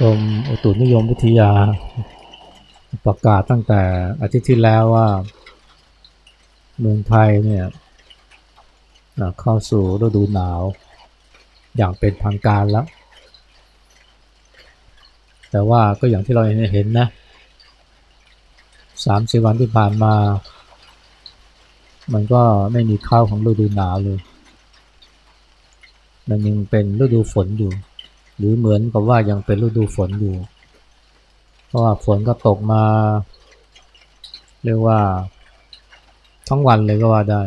กรมอุตุนิยมวิทยา ประกาศตั้งแต่อาทิตย์ที่แล้วว่า เมืองไทยเนี่ยเข้าสู่ฤดูหนาว อย่างเป็นทางการแล้ว แต่ว่าก็อย่างที่เราเห็นนะสามสิบวันที่ผ่านมา มันก็ไม่มีข้าวของฤดูหนาวเลย มันยังเป็นฤดูฝนอยู่ หรือเหมือนกับว่ายังเป็นฤดูฝนอยู่ เพราะว่าฝนก็ตกมา เรียกว่า ทั้งวันเลยก็ว่าได้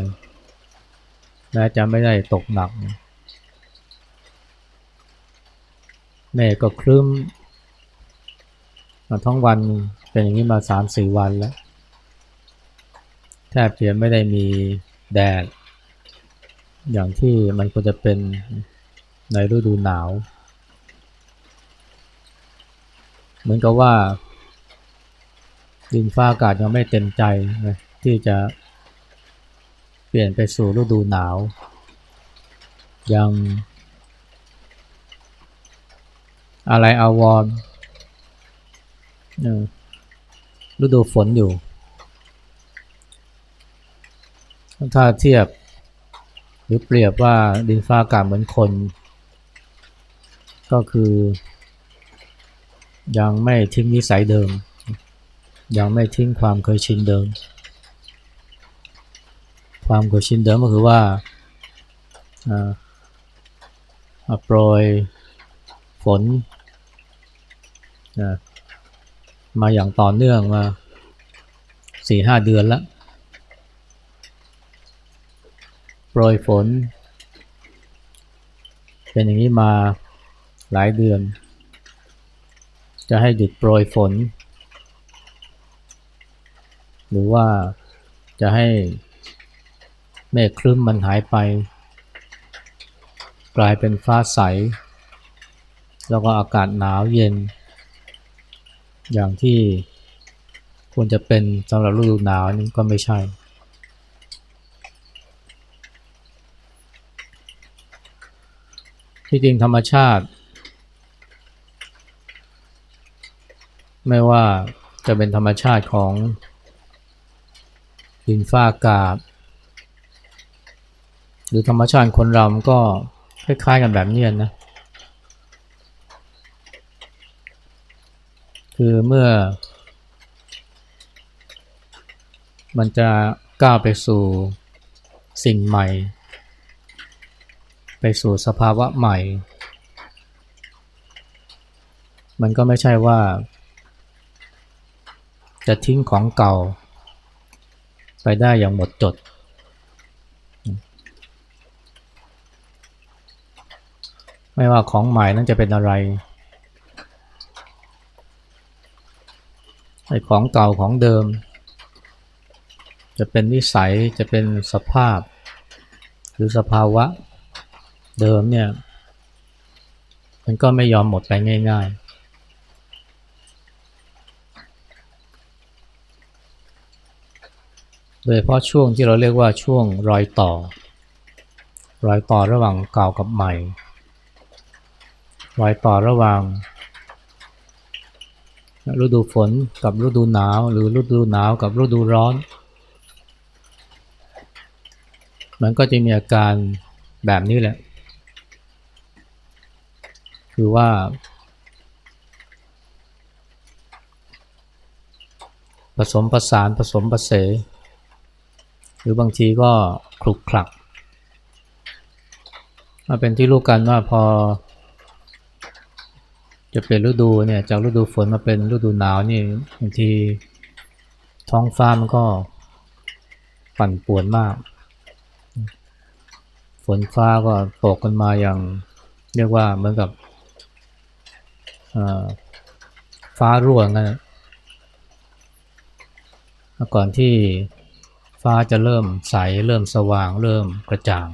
แม้จะไม่ได้ตกหนักเมฆก็ครึ้มมาทั้งวันเป็นอย่างนี้มาสามสี่วันแล้ว แทบจะไม่ได้มีแดด อย่างที่มันควรจะเป็นในฤดูหนาว เหมือนกับว่าดินฟ้าอากาศยังไม่เต็มใจนะที่จะเปลี่ยนไปสู่ฤดูหนาว ยังอะไรอาวรณ์ฤดูฝนอยู่ ถ้าเทียบหรือเปรียบว่าดินฟ้าอากาศเหมือนคน ก็คือ ยังไม่ทิ้งนิสัยเดิม ยังไม่ทิ้งความเคยชินเดิม ความเคยชินเดิมก็คือว่าโปรยฝนมาอย่างต่อเนื่องมาสี่ห้าเดือนแล้วโปรยฝน เป็นอย่างนี้มาหลายเดือน จะให้หยุดโปรยฝน หรือว่าจะให้เมฆครึ้มมันหายไป กลายเป็นฟ้าใส แล้วก็อากาศหนาวเย็น อย่างที่ควรจะเป็นสำหรับฤดูหนาวนี่ก็ไม่ใช่ ที่จริงธรรมชาติ ไม่ว่าจะเป็นธรรมชาติของดินฟ้าอากาศ หรือธรรมชาติคนเราก็คล้ายๆกันแบบนี้นะ คือเมื่อ มันจะก้าวไปสู่สิ่งใหม่ ไปสู่สภาวะใหม่ มันก็ไม่ใช่ว่า จะทิ้งของเก่า ไปได้อย่างหมดจด ไม่ว่าของใหม่นั้นจะเป็นอะไรไอ้ของเก่าของเดิม จะเป็นนิสัยจะเป็นสภาพ หรือสภาวะเดิมเนี่ย มันก็ไม่ยอมหมดไปง่าย ๆ โดยเพราะช่วงที่เราเรียกว่าช่วงรอยต่อ รอยต่อระหว่างเก่ากับใหม่ รอยต่อระหว่างฤดูฝนกับฤดูหนาวหรือฤดูหนาวกับฤดูร้อน มันก็จะมีอาการแบบนี้แหละ คือว่า ผสมผสานผสมผสม หรือบางทีก็คลุกคลักมาเป็นที่รู้กันว่าพอ จะเป็นฤดูเนี่ยจากฤดูฝนมาเป็นฤดูหนาวนี่บางทีท้องฟ้ามันก็ปั่นป่วนมาก ฝนฟ้าก็ตกกันมาอย่างเรียกว่าเหมือนกับฟ้ารั่วงั้นก่อนที่ ฟ้าจะเริ่มใส เริ่มสว่าง เริ่มกระจ่าง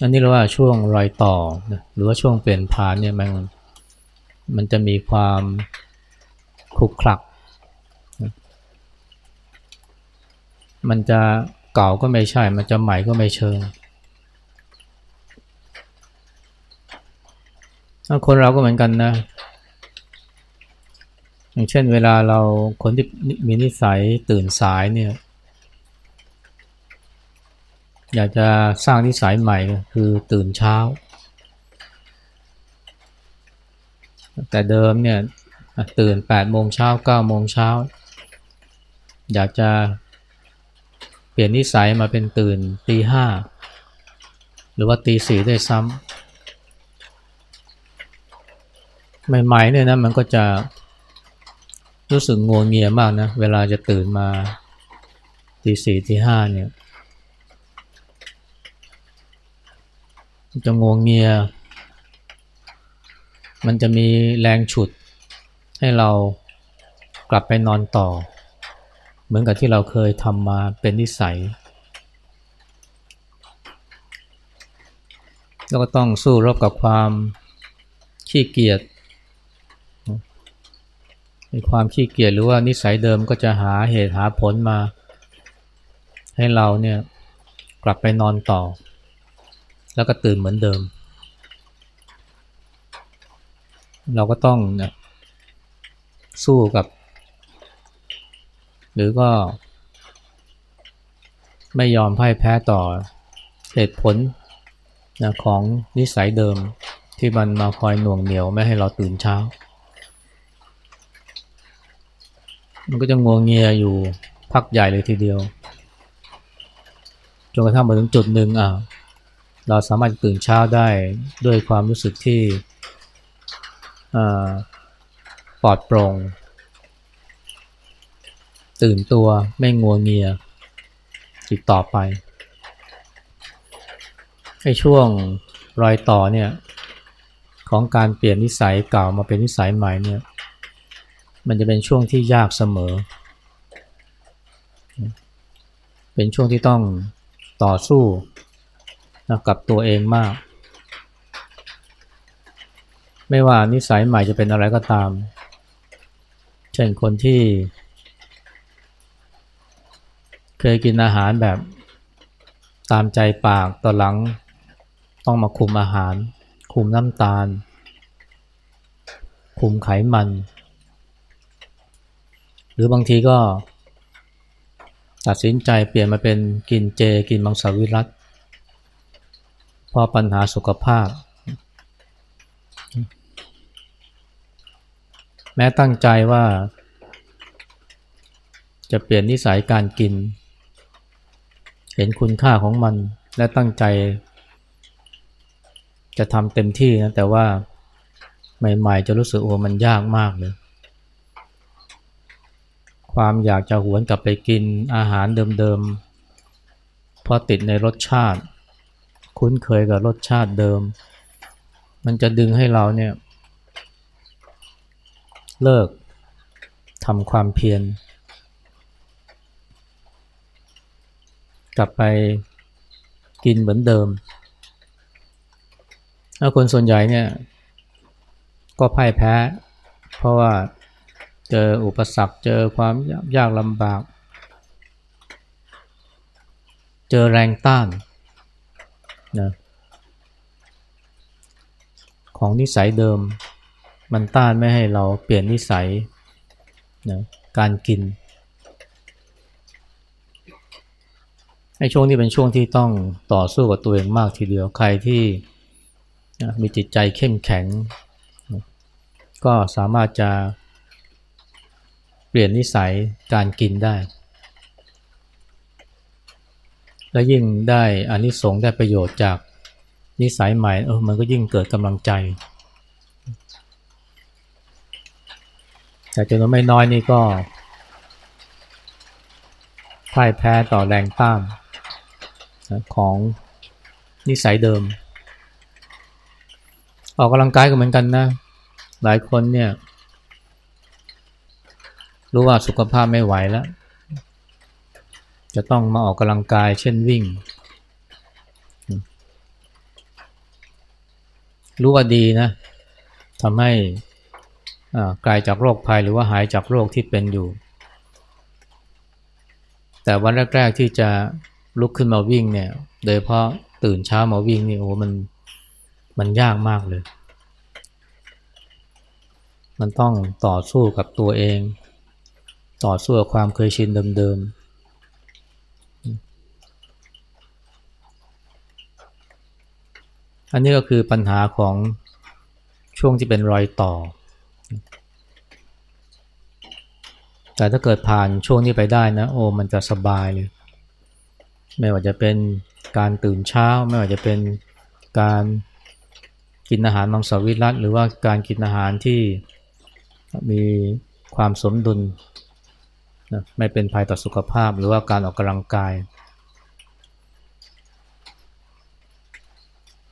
อันนี้เราว่าช่วงรอยต่อ หรือว่าช่วงเปลี่ยนผ่านเนี่ยมันมันจะมีความคลุกคลัก มันจะเก่าก็ไม่ใช่ มันจะใหม่ก็ไม่เชิง คนเราก็เหมือนกันนะ อย่างเช่นเวลาเราคนที่มีนิสัยตื่นสายเนี่ยอยากจะสร้างนิสัยใหม่คือตื่นเช้า แต่เดิมเนี่ยตื่น8โมงเช้า9โมงเช้า อยากจะเปลี่ยนนิสัยมาเป็นตื่นตีห้าหรือว่าตีสี่ได้ซ้ำใหม่ๆเนี่ยนะมันก็จะ รู้สึกงวงเงียมากนะ เวลาจะตื่นมาตีสี่ตีห้าเนี่ยจะงวงเงีย มันจะมีแรงฉุด ให้เรากลับไปนอนต่อ เหมือนกับที่เราเคยทำมาเป็นนิสัย แล้วก็ต้องสู้รบกับความขี้เกียจ ความขี้เกียจหรือว่านิสัยเดิมก็จะหาเหตุหาผลมา ให้เราเนี่ยกลับไปนอนต่อ แล้วก็ตื่นเหมือนเดิม เราก็ต้องสู้กับ หรือก็ ไม่ยอมพ่ายแพ้ต่อเหตุผลนะของนิสัยเดิมที่มันมาคอยหน่วงเหนียวไม่ให้เราตื่นเช้า มันก็จะงวงเงียอยู่พักใหญ่เลยทีเดียวจนกระทั่งมาถึงจุดหนึ่งอะเราสามารถตื่นเช้าได้ด้วยความรู้สึกที่ปลอดโปร่งตื่นตัวไม่งัวงเงียติดต่อไปไอ้ช่วงรอยต่อเนี่ยของการเปลี่ยนนิสัยเก่ามาเป็นนิสัยใหม่เนี่ย มันจะเป็นช่วงที่ยากเสมอ เป็นช่วงที่ต้องต่อสู้นะกับตัวเองมาก ไม่ว่านิสัยใหม่จะเป็นอะไรก็ตาม เช่นคนที่ เคยกินอาหารแบบตามใจปากต่อหลังต้องมาคุมอาหาร คุมน้ำตาล คุมไขมัน หรือบางทีก็ ตัดสินใจเปลี่ยนมาเป็นกินเจ กินมังสวิรัตเพราะปัญหาสุขภาพ แม้ตั้งใจว่า จะเปลี่ยนนิสัยการกิน เห็นคุณค่าของมันและตั้งใจ จะทำเต็มที่นะแต่ว่าใหม่ๆ จะรู้สึกโอ้มันยากมากเลย ความอยากจะหวนกลับไปกินอาหารเดิมๆ เพราะติดในรสชาติ คุ้นเคยกับรสชาติเดิม มันจะดึงให้เราเนี่ย เลิกทำความเพียรกลับไปกินเหมือนเดิมถ้าคนส่วนใหญ่เนี่ย ก็พ่ายแพ้ เพราะว่า เจออุปสรรคเจอความยากลำบาก เจอแรงต้านนะของนิสัยเดิม มันต้านไม่ให้เราเปลี่ยนนิสัยนะการกินไอ้ช่วงนี้เป็นช่วงที่ต้องต่อสู้กับตัวเองมากทีเดียวใครที่มีจิตใจเข้มแข็ง ก็สามารถจะ เปลี่ยนนิสัยการกินได้ และยิ่งได้อานิสงส์ได้ประโยชน์จากนิสัยใหม่เออมันก็ยิ่งเกิดกำลังใจแต่จำนวนไม่น้อยนี่ก็พ่ายแพ้ต่อแรงต้านของนิสัยเดิม ออกกำลังกายก็เหมือนกันนะ หลายคนเนี่ย รู้ว่าสุขภาพไม่ไหวแล้ว จะต้องมาออกกำลังกายเช่นวิ่ง รู้ว่าดีนะทำให้กลายจากโรคภัยหรือว่าหายจากโรคที่เป็นอยู่ แต่วันแรก ๆ ที่จะลุกขึ้นมาวิ่งเนี่ย โดยเพราะตื่นเช้ามาวิ่งนี่โอ้มันมันยากมากเลย มันต้องต่อสู้กับตัวเอง ต่อสู้กับความเคยชินเดิมๆ อันนี้ก็คือปัญหาของช่วงที่เป็นรอยต่อ แต่ถ้าเกิดผ่านช่วงนี้ไปได้นะ โอ้มันจะสบายเลย ไม่ว่าจะเป็นการตื่นเช้า ไม่ว่าจะเป็นการกินอาหารมังสวิรัตหรือว่าการกินอาหารที่มีความสมดุล นะไม่เป็นภัยต่อสุขภาพหรือว่าการออกกำลังกาย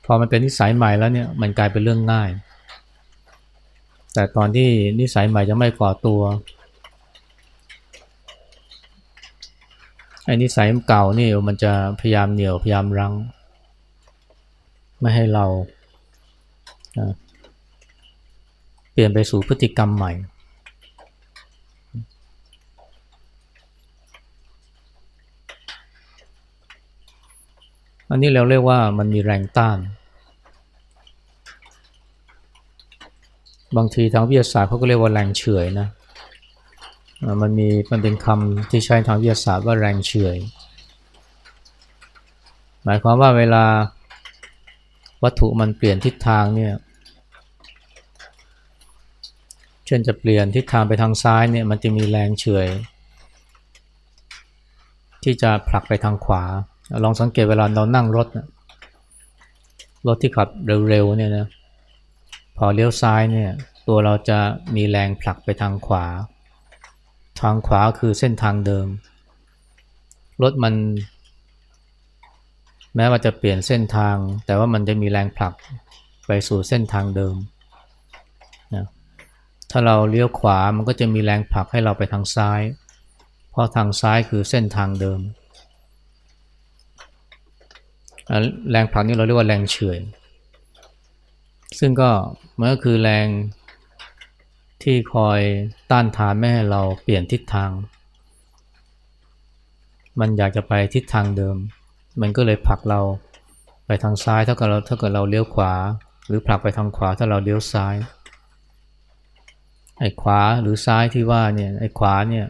พอมันเป็นนิสัยใหม่แล้วเนี่ยมันกลายเป็นเรื่องง่าย แต่ตอนที่นิสัยใหม่จะไม่ก่อตัวไอ้นิสัยเก่านี่มันจะพยายามเหนี่ยวพยายามรั้ง ไม่ให้เราเปลี่ยนไปสู่พฤติกรรมใหม่ อันนี้เราเรียกว่ามันมีแรงต้าน บางทีทางวิทยาศาสตร์เขาก็เรียกว่าแรงเฉื่อยนะมันมีมันเป็นคำที่ใช้ทางวิทยาศาสตร์ว่าแรงเฉื่อยหมายความว่าเวลาวัตถุมันเปลี่ยนทิศทางเนี่ยเช่นจะเปลี่ยนทิศทางไปทางซ้ายเนี่ยมันจะมีแรงเฉื่อยที่จะผลักไปทางขวา ลองสังเกตเวลาเรานั่งรถนะรถที่ขับเร็วๆเนี่ยนะพอเลี้ยวซ้ายเนี่ยตัวเราจะมีแรงผลักไปทางขวา ทางขวาคือเส้นทางเดิม รถมัน แม้ว่าจะเปลี่ยนเส้นทาง แต่ว่ามันจะมีแรงผลักไปสู่เส้นทางเดิมนะถ้าเราเลี้ยวขวามันก็จะมีแรงผลักให้เราไปทางซ้าย เพราะทางซ้ายคือเส้นทางเดิม แรงผลักนี้เราเรียกว่าแรงเฉื่อยซึ่งก็มันก็คือแรงที่คอยต้านทานไม่ให้เราเปลี่ยนทิศทาง มันอยากจะไปทิศทางเดิม มันก็เลยผลักเราไปทางซ้ายถ้ากิดเราถ้าเกิดเราเลี้ยวขวา หรือผลักไปทางขวาถ้าเราเลี้ยวซ้ายไอ้ขวาหรือซ้ายที่ว่าเนี่ยไอ้ขวาเนี่ย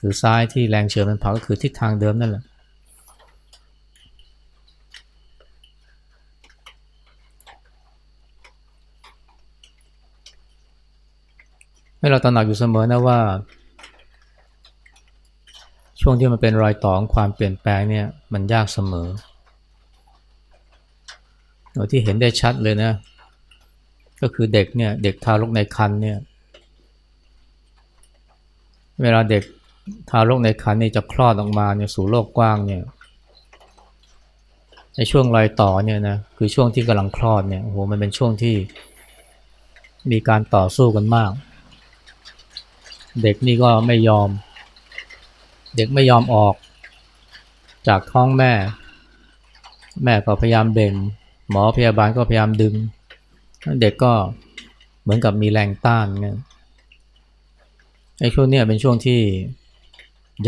หรือซ้ายที่แรงเฉื่อยมันผลักก็คือทิศทางเดิมนั่นแหละ ให้เราตระหนักอยู่เสมอนะว่า ช่วงที่มันเป็นรอยต่อของความเปลี่ยนแปลงเนี่ยมันยากเสมอที่เห็นได้ชัดเลยนะ ก็คือเด็กเนี่ยเด็กทารกในครรภ์เนี่ยเวลาเด็กทารกในครรภ์นี่จะคลอดออกมาเนี่ยสู่โลกกว้างเนี่ยในช่วงรอยต่อเนี่ยนะคือช่วงที่กำลังคลอดเนี่ยโอ้โหมันเป็นช่วงที่มีการต่อสู้กันมาก เด็กนี่ก็ไม่ยอม เด็กไม่ยอมออก จากท้องแม่ แม่ก็พยายามเบ่ง หมอพยาบาลก็พยายามดึง เด็กก็เหมือนกับมีแรงต้านเงี้ยไอ้ช่วงนี้เป็นช่วงที่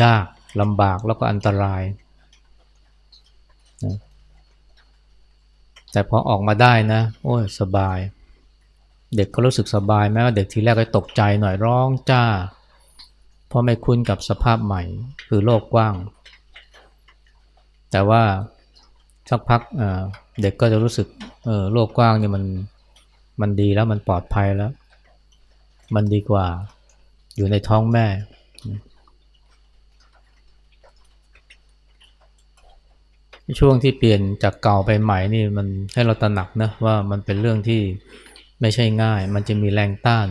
ยากลำบากแล้วก็อันตรายแต่พอออกมาได้นะ โอ้ยสบาย เด็กก็รู้สึกสบายแม้ว่าเด็กทีแรกก็ตกใจหน่อยร้องจ้า เพราะไม่คุ้นกับสภาพใหม่คือโลกกว้าง แต่ว่าสักพักเด็กก็จะรู้สึกโลกกว้างเนี่ยมันมันดีแล้วมันปลอดภัยแล้ว มันดีกว่าอยู่ในท้องแม่ ช่วงที่เปลี่ยนจากเก่าไปใหม่นี่มันให้เราตระหนักนะว่ามันเป็นเรื่องที่ไม่ใช่ง่าย มันจะมีแรงต้าน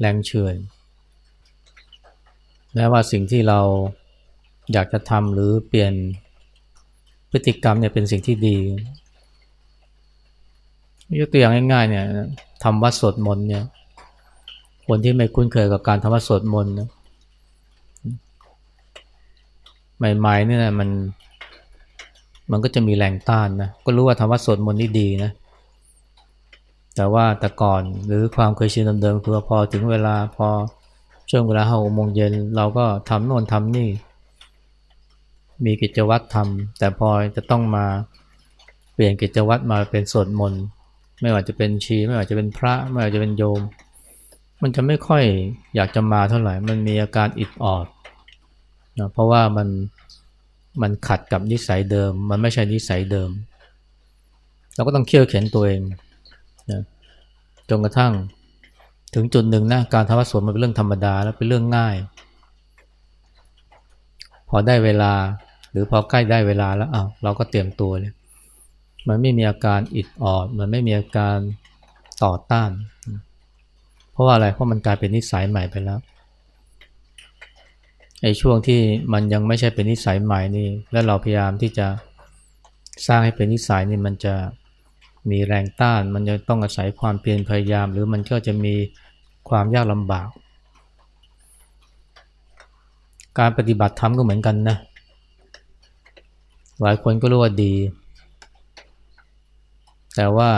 แรงเฉื่อย แม้ว่าสิ่งที่เราอยากจะทำหรือเปลี่ยนพฤติกรรมเนี่ยเป็นสิ่งที่ดียกตัวอย่างง่ายๆเนี่ยทำวัดสวดมนต์เนี่ย คนที่ไม่คุ้นเคยกับการทำวัดสวดมนต์นะใหม่ๆเนี่ยมัน มันก็จะมีแรงต้านนะก็รู้ว่าทำวัดสวดมนต์นี่ดีนะแต่ว่าแต่ก่อนหรือความเคยชินเดิมๆคือพอถึงเวลาพอ ช่วงเวลาห้าโมงเย็นเราก็ทำโน่นทำนี่ มีกิจวัตรทำแต่พอจะต้องมาเปลี่ยนกิจวัตรมาเป็นสวดมนต์ไม่ว่าจะเป็นชี ไม่ว่าจะเป็นพระ ไม่ว่าจะเป็นโยม มันจะไม่ค่อยอยากจะมาเท่าไหร่ มันมีอาการอิดออดนะเพราะว่ามันมันขัดกับนิสัยเดิม มันไม่ใช่นิสัยเดิม เราก็ต้องเคี่ยวเข็นตัวเองนะจนกระทั่ง ถึงจุดหนึ่งนะการทำวัดสวดมันเป็นเรื่องธรรมดาแล้วเป็นเรื่องง่าย พอได้เวลาหรือพอใกล้ได้เวลาแล้วอ้าเราก็เตรียมตัวเลยมันไม่มีอาการอิดออด มันไม่มีอาการต่อต้าน เพราะว่าอะไรเพราะมันกลายเป็นนิสัยใหม่ไปแล้วไอ้ช่วงที่มันยังไม่ใช่เป็นนิสัยใหม่นี่ แล้วเราพยายามที่จะสร้างให้เป็นนิสัยนี่มันจะ มีแรงต้าน มันจะต้องอาศัยความเพียรพยายาม หรือมันก็จะมีความยากลำบาก การปฏิบัติธรรมก็เหมือนกันนะ หลายคนก็รู้ว่าดี แต่ว่า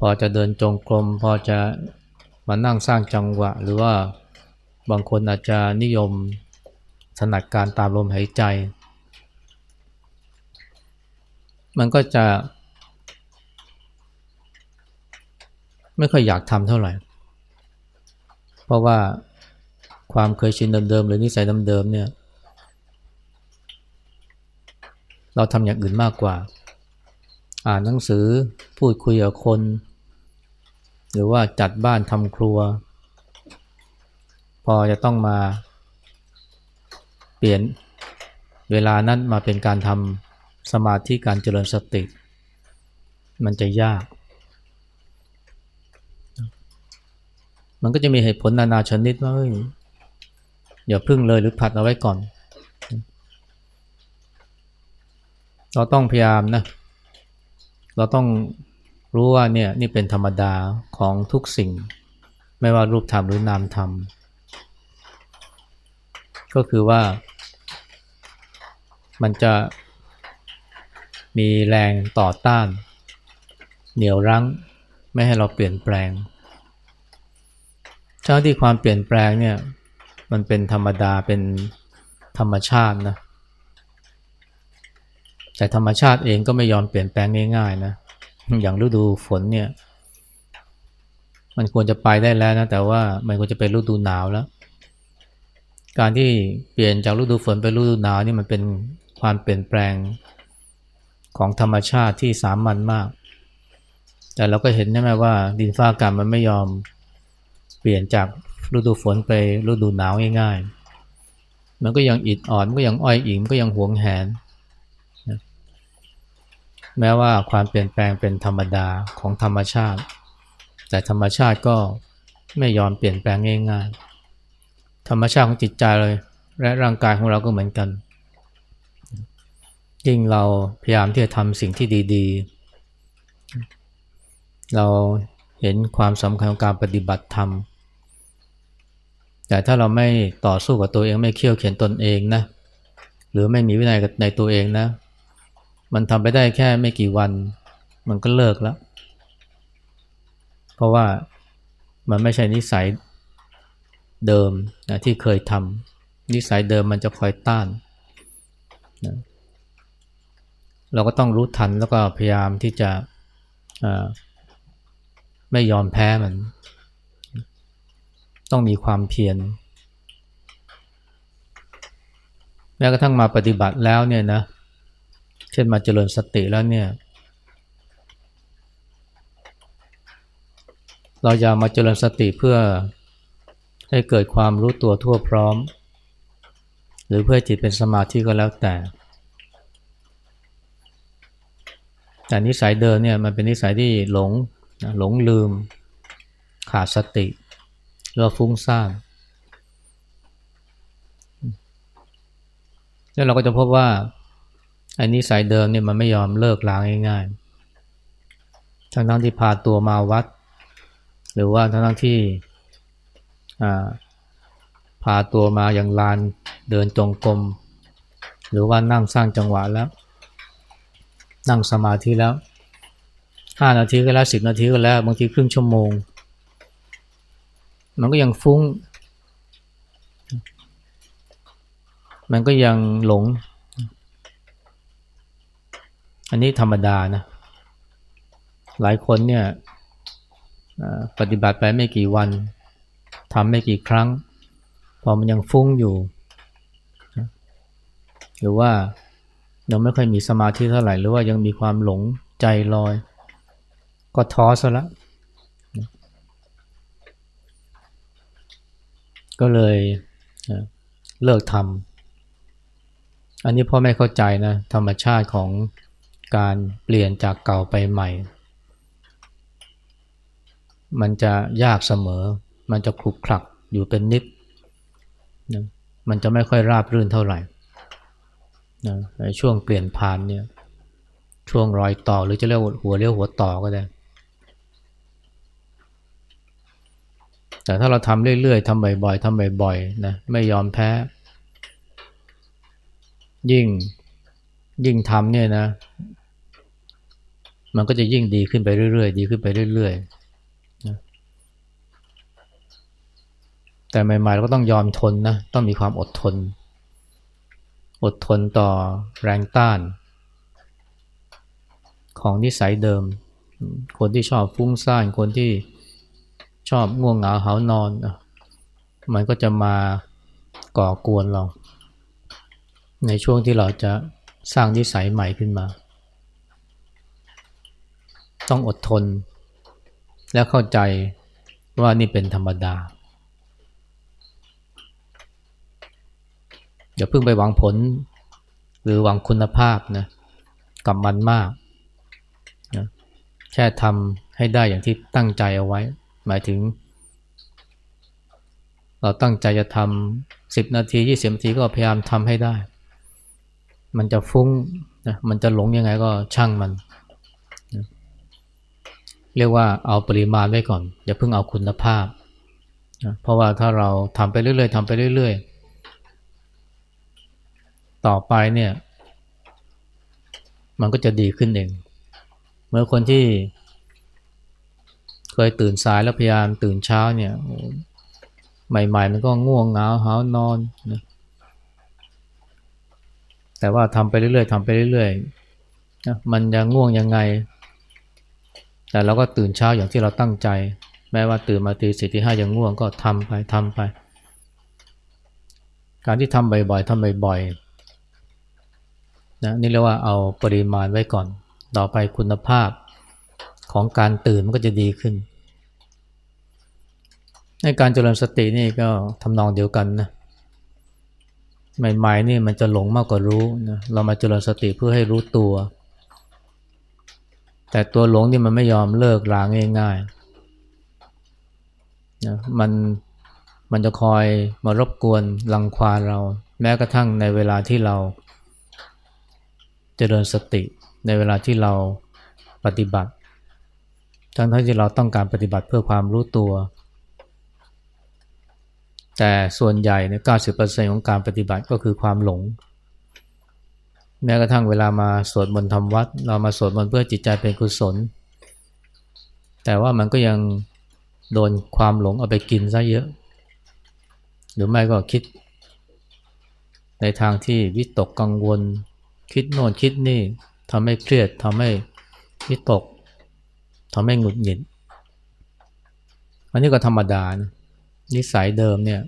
พอจะเดินจงกรม พอจะมานั่งสร้างจังหวะ หรือว่าบางคนอาจจะนิยมถนัดการตามลมหายใจ มันก็จะ ไม่ค่อยอยากทำเท่าไหร่ เพราะว่าความเคยชินเดิมๆหรือนิสัยเดิมๆเนี่ย เราทำอย่างอื่นมากกว่า อ่านหนังสือพูดคุยกับคน หรือว่าจัดบ้านทำครัว พอจะต้องมาเปลี่ยนเวลานั้นมาเป็นการทำสมาธิการเจริญสติ มันจะยาก มันก็จะมีเหตุผลนานาชนิดว่าอย่าพึ่งเลยหรือผัดเอาไว้ก่อน เราต้องพยายามนะ เราต้องรู้ว่าเนี่ยนี่เป็นธรรมดาของทุกสิ่ง ไม่ว่ารูปธรรมหรือนามธรรม ก็คือว่า มันจะมีแรงต่อต้าน เหนี่ยวรั้ง ไม่ให้เราเปลี่ยนแปลง เจ้าที่ความเปลี่ยนแปลงเนี่ย มันเป็นธรรมดาเป็นธรรมชาตินะ แต่ธรรมชาติเองก็ไม่ยอมเปลี่ยนแปลงง่ายๆนะ อย่างฤดูฝนเนี่ย มันควรจะไปได้แล้วนะ แต่ว่ามันควรจะเป็นฤดูหนาวแล้ว การที่เปลี่ยนจากฤดูฝนไปฤดูหนาวนี่มันเป็นความเปลี่ยนแปลงของธรรมชาติที่สามัญมาก แต่เราก็เห็นใช่ไหมว่าดินฟ้าอากาศมันไม่ยอม เปลี่ยนจากฤดูฝนไปฤดูหนาวง่ายๆ มันก็ยังอิดอ่อนมันก็ยังอ้อยอิงมันก็ยังหวงแหนแม้ว่าความเปลี่ยนแปลงเป็นธรรมดาของธรรมชาติ แต่ธรรมชาติก็ไม่ยอมเปลี่ยนแปลงง่ายๆ ธรรมชาติของจิตใจเลย และร่างกายของเราก็เหมือนกัน ยิ่งเราพยายามที่จะทำสิ่งที่ดีๆ เราเห็นความสำคัญของการปฏิบัติธรรม แต่ถ้าเราไม่ต่อสู้กับตัวเองไม่เคี่ยวเข็นตนเองนะ หรือไม่มีวินัยในตัวเองนะ มันทำไปได้แค่ไม่กี่วัน มันก็เลิกแล้ว เพราะว่ามันไม่ใช่นิสัยเดิมนะที่เคยทำนิสัยเดิมมันจะคอยต้านนะเราก็ต้องรู้ทันแล้วก็พยายามที่จะไม่ยอมแพ้มัน ต้องมีความเพียรแม้กระทั่งมาปฏิบัติแล้วเนี่ยนะ เช่นมาเจริญสติแล้วเนี่ย เราจะมาเจริญสติเพื่อให้เกิดความรู้ตัวทั่วพร้อม หรือเพื่อจิตเป็นสมาธิก็แล้วแต่ แต่นิสัยเดิมเนี่ยมันเป็นนิสัยที่หลงหลงลืมขาดสติ หรือฟุ้งซ่านแล้วเราก็จะพบว่าอันนี้สายเดิมเนี่ยมันไม่ยอมเลิกลางง่ายๆ ทั้งทั้งที่พาตัวมาวัด หรือว่าทั้งทั้งที่พาตัวมาอย่างลานเดินจงกรมหรือว่านั่งสร้างจังหวะแล้ว นั่งสมาธิแล้วห้านาทีก็แล้วสิบนาทีก็แล้ว บางทีครึ่งชั่วโมง มันก็ยังฟุ้ง มันก็ยังหลง อันนี้ธรรมดานะ หลายคนเนี่ยปฏิบัติไปไม่กี่วันทำไม่กี่ครั้ง พอมันยังฟุ้งอยู่ หรือว่ายังไม่ค่อยมีสมาธิเท่าไหร่ หรือว่ายังมีความหลงใจลอย ก็ท้อซะละ ก็เลยเลิกทำอันนี้พ่อไม่เข้าใจนะธรรมชาติของการเปลี่ยนจากเก่าไปใหม่ มันจะยากเสมอ มันจะคลุกคลักอยู่เป็นนิดนะมันจะไม่ค่อยราบรื่นเท่าไหร่นะในช่วงเปลี่ยนผ่านเนี่ยช่วงรอยต่อหรือจะเรียกหัวเรียวหัวต่อก็ได้ แต่ถ้าเราทำเรื่อยๆทำบ่อยๆทำบ่อยๆนะไม่ยอมแพ้ ยิ่งยิ่งทำเนี่ยนะ มันก็จะยิ่งดีขึ้นไปเรื่อยๆ ดีขึ้นไปเรื่อยๆนะแต่ใหม่ๆเราก็ต้องยอมทนนะ ต้องมีความอดทน อดทนต่อแรงต้าน ของนิสัยเดิม คนที่ชอบฟุ้งซ่านคนที่ ชอบง่วงเหงาหานอน มันก็จะมาก่อกวนเรา ในช่วงที่เราจะสร้างนิสัยใหม่ขึ้นมา ต้องอดทน และเข้าใจว่านี่เป็นธรรมดา อย่าเพิ่งไปหวังผล หรือหวังคุณภาพนะกับมันมากนะแค่ทำให้ได้อย่างที่ตั้งใจเอาไว้ หมายถึง เราตั้งใจจะทำสิบนาทียี่สิบนาทีก็พยายามทำให้ได้ มันจะฟุ้งนะมันจะหลงยังไงก็ช่างมันนะเรียกว่าเอาปริมาณไว้ก่อน อย่าเพิ่งเอาคุณภาพนะเพราะว่าถ้าเราทำไปเรื่อยๆทำไปเรื่อยๆ ต่อไปเนี่ย มันก็จะดีขึ้นเอง เมื่อคนที่ เคยตื่นสายแล้วพยายามตื่นเช้าเนี่ยใหม่ ๆ มันก็ง่วงเหงาหานอนนะแต่ว่าทำไปเรื่อยๆทำไปเรื่อยๆนะมันยังง่วงยังไง แต่เราก็ตื่นเช้าอย่างที่เราตั้งใจ แม้ว่าตื่นมาตีสี่ตีห้ายังง่วงก็ทำไปทำไป การที่ทำบ่อยๆทำบ่อยๆนะนี่เรียกว่าเอาปริมาณไว้ก่อน ต่อไปคุณภาพ ของการตื่นมันก็จะดีขึ้น ในการเจริญสตินี่ก็ทำนองเดียวกันนะใหม่ๆนี่มันจะหลงมากกว่ารู้นะเรามาเจริญสติเพื่อให้รู้ตัว แต่ตัวหลงนี่มันไม่ยอมเลิกลาง่ายๆนะมันมันจะคอยมารบกวนรังควานเรา แม้กระทั่งในเวลาที่เราเจริญสติในเวลาที่เราปฏิบัติ ทั้งที่เราต้องการปฏิบัติเพื่อความรู้ตัว แต่ส่วนใหญ่เนี่ย90%ของการปฏิบัติก็คือความหลง แม้กระทั่งเวลามาสวดมนต์ทำวัด เรามาสวดมนต์เพื่อจิตใจเป็นกุศล แต่ว่ามันก็ยังโดนความหลงเอาไปกินซะเยอะ หรือไม่ก็คิด ในทางที่วิตกกังวล คิดโน่นคิดนี่ทำให้เครียดทำให้วิตก ทำให้หงุดหงิด อันนี้ก็ธรรมดานะนิสัยเดิมเนี่ย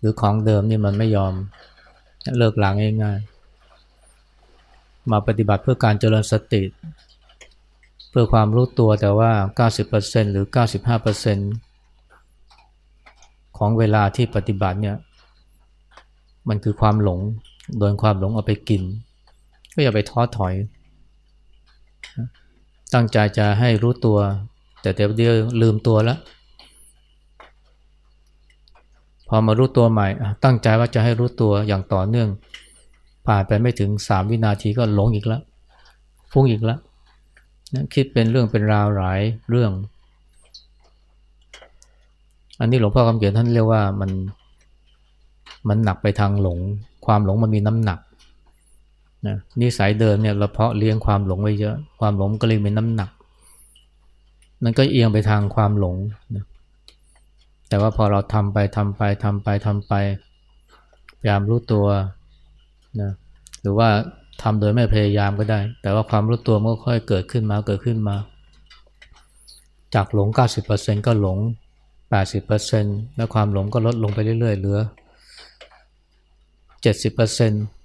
หรือของเดิมนี่มันไม่ยอมเลิกล้างง่ายๆ มาปฏิบัติเพื่อการเจริญสติ เพื่อความรู้ตัวแต่ว่า 90%หรือ 95%ของเวลาที่ปฏิบัติเนี่ย มันคือความหลง โดนความหลงเอาไปกิน ก็อย่าไปท้อถอย ตั้งใจจะให้รู้ตัว แต่เดี๋ยวเดียวลืมตัวแล้วพอมารู้ตัวใหม่ ตั้งใจว่าจะให้รู้ตัวอย่างต่อเนื่อง ผ่านไปไม่ถึงสามวินาทีก็หลงอีกแล้วฟุ้งอีกแล้วนะคิดเป็นเรื่องเป็นราวหลายเรื่อง อันนี้หลวงพ่อคำเขียนท่านเรียกว่ามันมันหนักไปทางหลง ความหลงมันมีน้ำหนัก นะนิสัยเดิมเนี่ยเราเพาะเลี้ยงความหลงไว้เยอะ ความหลงก็เลยมีน้ำหนัก มันก็เอียงไปทางความหลงนะแต่ว่าพอเราทำไปทำไปทำไปทำไปพยายามรู้ตัวนะหรือว่าทำโดยไม่พยายามก็ได้ แต่ว่าความรู้ตัวมันก็ค่อยเกิดขึ้นมาเกิดขึ้นมา จากหลง 90%ก็หลง 80%แล้วความหลงก็ลดลงไปเรื่อยๆเหลือ 70%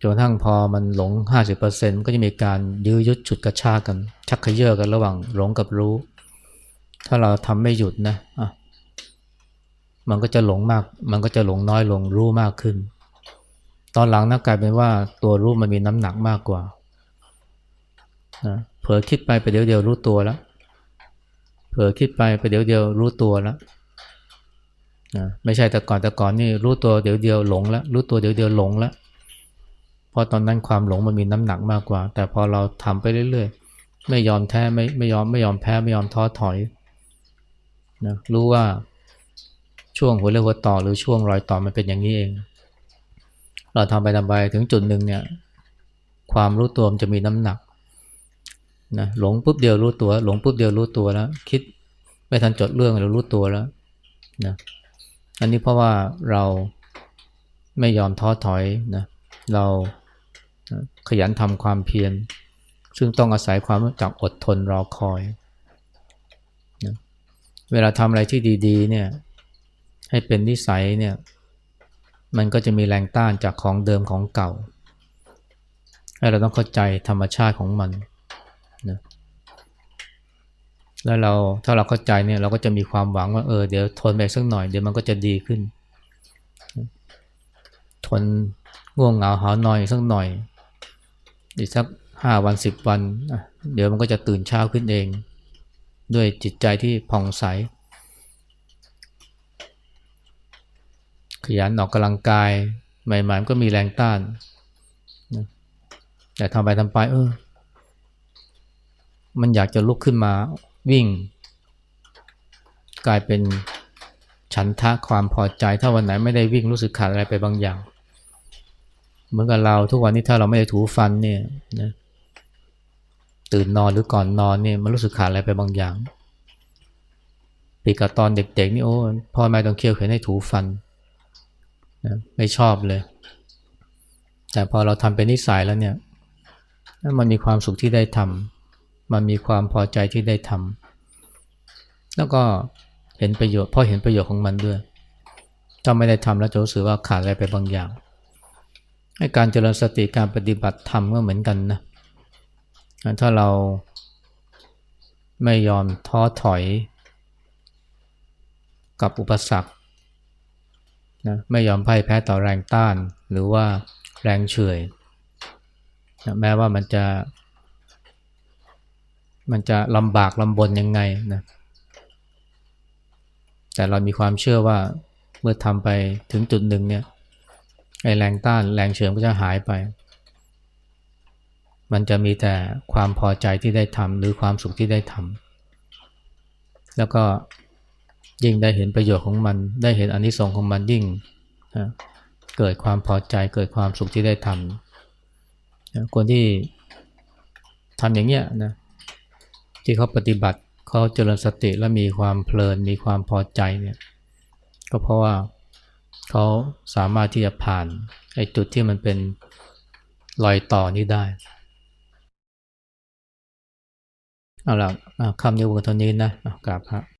จนกระทั่งพอมันหลง 50%ก็จะมีการยื้อยุดฉุดกระชากกัน ชักเขยื้อกันระหว่างหลงกับรู้ ถ้าเราทำไม่หยุดนะะมันก็จะหลงมาก มันก็จะหลงน้อยลงรู้มากขึ้น ตอนหลังนะกลายเป็นว่าตัวรู้มันมีน้ำหนักมากกว่านะเผลอคิดไปไปเดี๋ยวเดียวรู้ตัวแล้วเผลอคิดไปไปเดี๋ยวเดียวรู้ตัวแล้วนะไม่ใช่แต่ก่อนแต่ก่อนนี่รู้ตัวเดี๋ยวเดียวหลงแล้วรู้ตัวเดี๋ยวเดียวหลงแล้ว ราะตอนนั้นความหลงมันมีน้ำหนักมากกว่า แต่พอเราทำไปเรื่อยๆ ไม่ยอมแท้ไม่ไม่ยอมไม่ยอมแพ้ไม่ยอมท้อถอยนะรู้ว่าช่วงหัวเรือหัวต่อหรือช่วงรอยต่อมันเป็นอย่างนี้เอง เราทำไปทำไปถึงจุดหนึ่งเนี่ยความรู้ตัวมันจะมีน้ำหนักนะหลงปุ๊บเดียวรู้ตัว หลงปุ๊บเดียวรู้ตัวแล้ว คิดไม่ทันจดเรื่องเรารู้ตัวแล้วนะอันนี้เพราะว่าเราไม่ยอมท้อถอยนะเรา ขยันทำความเพียร ซึ่งต้องอาศัยความรู้จักอดทนรอคอยนะเวลาทำอะไรที่ดี ๆ เนี่ย ให้เป็นนิสัยเนี่ย มันก็จะมีแรงต้านจากของเดิมของเก่า ให้เราต้องเข้าใจธรรมชาติของมันนะแล้วเราถ้าเราเข้าใจเนี่ยเราก็จะมีความหวังว่าเออเดี๋ยวทนไปสักหน่อยเดี๋ยวมันก็จะดีขึ้น ทนง่วงเหงาหานอยสักหน่อย อีกสักห้าวันสิบวัน เดี๋ยวมันก็จะตื่นเช้าขึ้นเอง ด้วยจิตใจที่ผ่องใส ขยันออกกำลังกายใหม่ๆก็มีแรงต้าน แต่ทำไปทำไปเออ มันอยากจะลุกขึ้นมาวิ่ง กลายเป็นฉันทะความพอใจ ถ้าวันไหนไม่ได้วิ่งรู้สึกขาดอะไรไปบางอย่าง เหมือนกับเราทุกวันนี้ถ้าเราไม่ได้ถูฟันเนี่ยนะตื่นนอนหรือก่อนนอนเนี่ยมันรู้สึกขาดอะไรไปบางอย่างปีกับตอนเด็กๆนี่โอ้พ่อแม่ต้องเคี่ยวเข็นให้ถูฟันนะไม่ชอบเลย แต่พอเราทำเป็นนิสัยแล้วเนี่ยมันมีความสุขที่ได้ทำมันมีความพอใจที่ได้ทำแล้วก็เห็นประโยชน์พราะเห็นประโยชน์ของมันด้วยถ้าไม่ได้ทำแล้วจะรู้สึกว่าขาดอะไรไปบางอย่าง การเจริญสติการปฏิบัติธรรมก็เหมือนกันนะถ้าเราไม่ยอมท้อถอย กับอุปสรรคนะไม่ยอมพ่ายแพ้ต่อแรงต้าน หรือว่าแรงเฉื่อยนะแม้ว่ามันจะ มันจะลำบากลำบนยังไงนะแต่เรามีความเชื่อว่าเมื่อทำไปถึงจุดหนึ่งเนี่ย ไอ้แรงต้านแรงเฉื่อยก็จะหายไป มันจะมีแต่ความพอใจที่ได้ทำหรือความสุขที่ได้ทำแล้วก็ยิ่งได้เห็นประโยชน์ของมัน ได้เห็นอนนิสงส์ของมันยิ่งเกิดความพอใจเกิดความสุขที่ได้ทำคนที่ทำอย่างเงี้ยนะที่เขาปฏิบัติเขาเจริญสติและมีความเพลินมีความพอใจเนี่ยก็เพราะว่า เขาสามารถที่จะผ่านไอ้จุดที่มันเป็นรอยต่อนี้ได้ เอาล่ะคำนี้วนเท่านี้นะกราบพระ